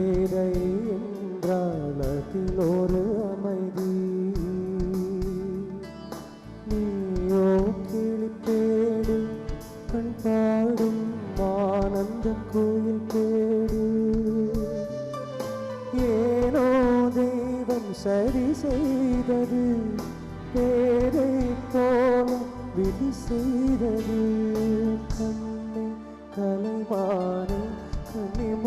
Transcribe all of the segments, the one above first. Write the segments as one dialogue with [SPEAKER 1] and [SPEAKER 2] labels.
[SPEAKER 1] பேரை என்றாலத்தில் ஒரு அமைதி. நீயோ கிளிப்பேடு கண் பாடும் ஆனந்த கோயில் பேடு ஏனோ தெய்வம் சரி செய்தது பேரை போல விதி செய்தது. கண்ணை கலைவான கனிம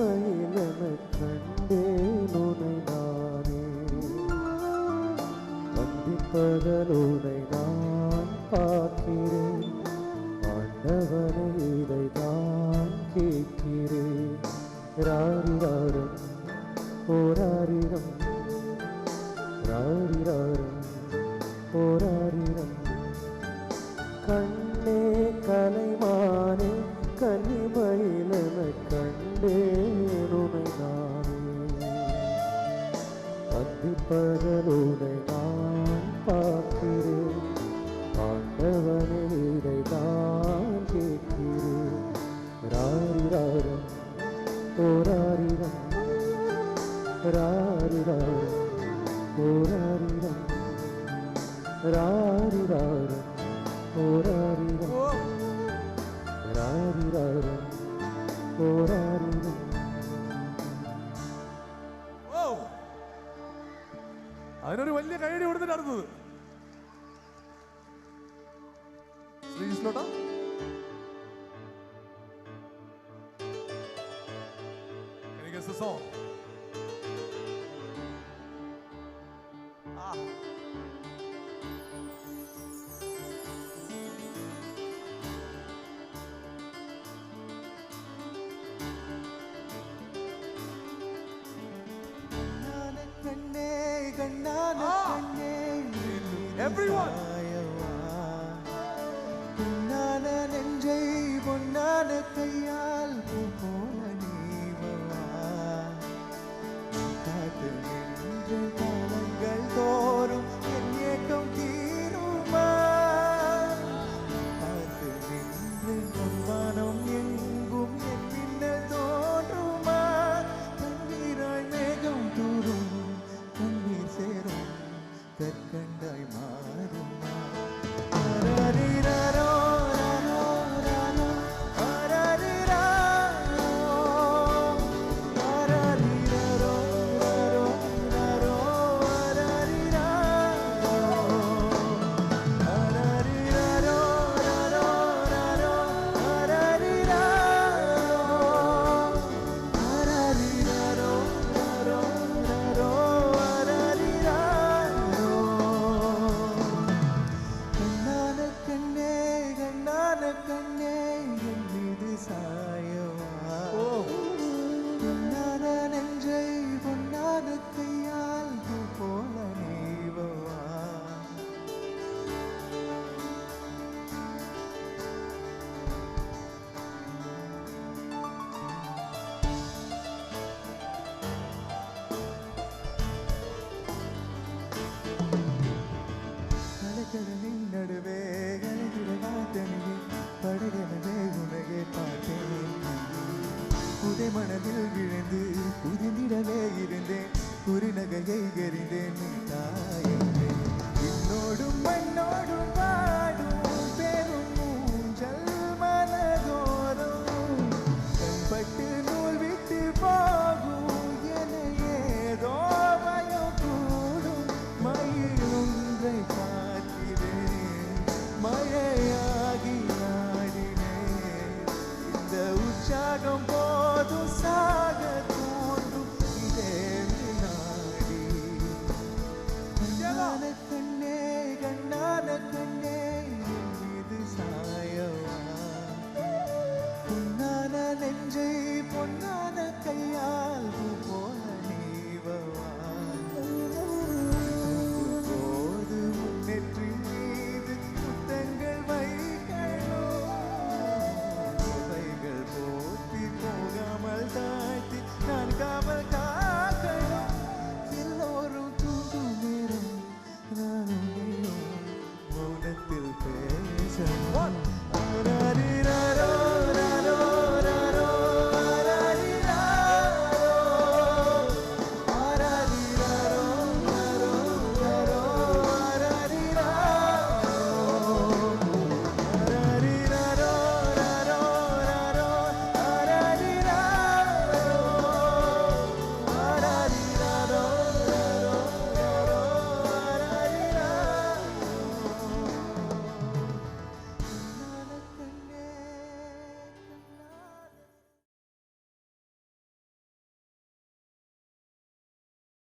[SPEAKER 1] பகலோரை நான் பார்க்கிறேன். ஆண்டவனை இதை நான் கேட்கிறேன். ராரிராரம் போராரிரம் ராரிராரம் போராரிரம். கண்ணே கலைமானே கனிமையில் கண்டே உனை நானே. அந்தி
[SPEAKER 2] അതിനൊരു വലിയ കൈയടി കൊടുത്തിട്ട് അടുത്തത് ശ്രീകൃഷ്ണോട്ടാ Can you guess the song?
[SPEAKER 3] everyone.